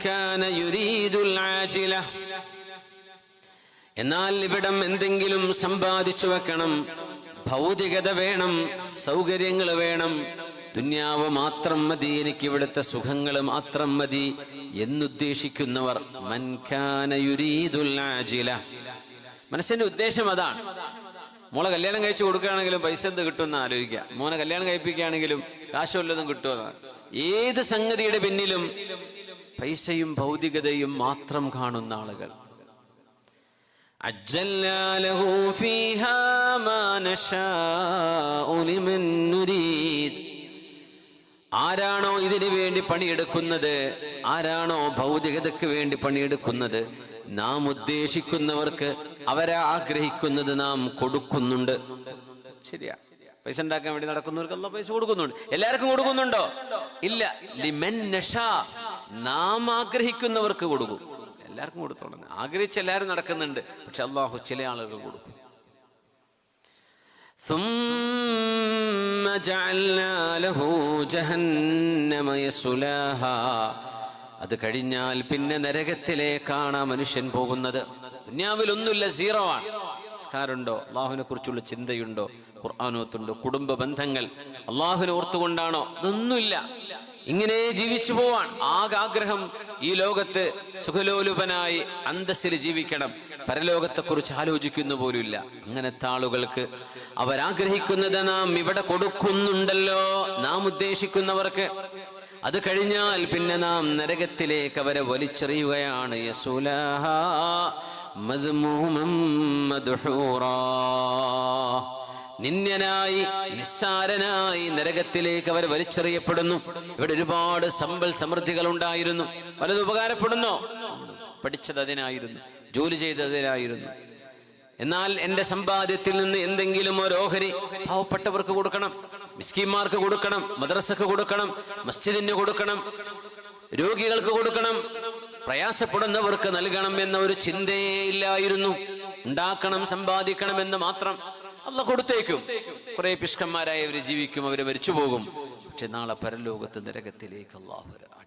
كان يريد العاجلة എന്നാൽ ഇവിടം എന്തെങ്കിലും സമ്പാദിച്ചു വെക്കണം ഭൗതികത വേണം സൗകര്യങ്ങൾ വേണം ദുന്യാവ് മാത്രം മതി എനിക്ക് ഇവിടുത്തെ സുഖങ്ങൾ മാത്രം മതി എന്നുദ്ദേശിക്കുന്നവർ മൻകാന യുരീദുൽ ആജില മനസ്സിന്റെ ഉദ്ദേശം അതാണ് മോളെ കല്യാണം കഴിച്ചു കൊടുക്കുകയാണെങ്കിലും പൈസ എന്ത് കിട്ടുമെന്ന് ആലോചിക്കുക മോനെ കല്യാണം കഴിപ്പിക്കുകയാണെങ്കിലും കാശ് വല്ലതും കിട്ടുമെന്ന് ഏത് സംഗതിയുടെ പിന്നിലും പൈസയും ഭൗതികതയും മാത്രം കാണുന്ന ആളുകൾ. ആരാണോ ഇതിനു വേണ്ടി പണിയെടുക്കുന്നത്? ആരാണോ ഭൗതികതയ്ക്ക് വേണ്ടി പണിയെടുക്കുന്നത്? നാം ഉദ്ദേശിക്കുന്നവർക്ക് അവരെ ആഗ്രഹിക്കുന്നത് നാം കൊടുക്കുന്നുണ്ട്. ശരിയാ. പൈസ ഉണ്ടാക്കാൻ വേണ്ടി നടക്കുന്നവർക്ക് അല്ല പൈസ കൊടുക്കുന്നുണ്ട്. എല്ലാവർക്കും കൊടുക്കുന്നുണ്ടോ? ഇല്ല. ലിമൻ നഷ. നാം ആഗ്രഹിക്കുന്നവർക്ക് കൊടുക്കും എല്ലാവർക്കും കൊടുത്തോളണം ആഗ്രഹിച്ച് എല്ലാവരും നടക്കുന്നുണ്ട് പക്ഷെ അള്ളാഹു ചില ആളുകൾ കൊടുക്കും ثم جعلنا له جهنم يصلاها അത് കഴിഞ്ഞാൽ പിന്നെ നരകത്തിലേക്കാണ് ആ മനുഷ്യൻ പോകുന്നത് ദുന്യാവിൽ ഒന്നുമില്ല സീറോ ആണ് സംസ്കാരമുണ്ടോ അള്ളാഹുവിനെ കുറിച്ചുള്ള ചിന്തയുണ്ടോ ഖുർആാനോത്തുണ്ടോ കുടുംബ ബന്ധങ്ങൾ അള്ളാഹുവിനെ ഓർത്തുകൊണ്ടാണോ ഇതൊന്നുമില്ല ഇങ്ങനെ ജീവിച്ചു പോവാൻ ആഗ്രഹം ഈ ലോകത്ത് സുഖലോലുപനായി അന്തസ്സിൽ ജീവിക്കണം. പരലോകത്തെക്കുറിച്ച് ആലോചിക്കുന്നു പോലുമില്ല. അങ്ങനത്തെ ആളുകൾക്ക് അവരാഗ്രഹിക്കുന്നത് നാം ഇവിടെ കൊടുക്കുന്നുണ്ടല്ലോ നാം ഉദ്ദേശിക്കുന്നവർക്ക്. അത് കഴിഞ്ഞാൽ പിന്നെ നാം നരകത്തിലേക്ക് അവരെ വലിച്ചെറിയുകയാണ്. യസുലഹ നിന്ദ്യനായി നിസ്സാരനായി നരകത്തിലേക്ക് അവർ വലിച്ചെറിയപ്പെടുന്നു. ഇവിടെ ഒരുപാട് സമ്പൽ സമൃദ്ധികൾ ഉണ്ടായിരുന്നു വലത് ഉപകാരപ്പെടുന്നോ? പഠിച്ചത് അതിനായിരുന്നു ജോലി ചെയ്തതിനായിരുന്നു. എന്നാൽ എന്റെ സമ്പാദ്യത്തിൽ നിന്ന് എന്തെങ്കിലും ഒരു ഓഹരി പാവപ്പെട്ടവർക്ക് കൊടുക്കണം മിസ്കിന്മാർക്ക് കൊടുക്കണം മദ്രസക്ക് കൊടുക്കണം മസ്ജിദിന് കൊടുക്കണം രോഗികൾക്ക് കൊടുക്കണം പ്രയാസപ്പെടുന്നവർക്ക് നൽകണം എന്ന ഒരു ചിന്തയേ ഇല്ലായിരുന്നു. ഉണ്ടാക്കണം സമ്പാദിക്കണം എന്ന് മാത്രം അല്ല കൊടുത്തേക്കും. കുറെ പിഷ്കന്മാരായി അവർ ജീവിക്കും അവർ മരിച്ചു പോകും പക്ഷെ നാളെ പരലോകത്ത് നരകത്തിലേക്ക് അള്ളാഹു വരാം.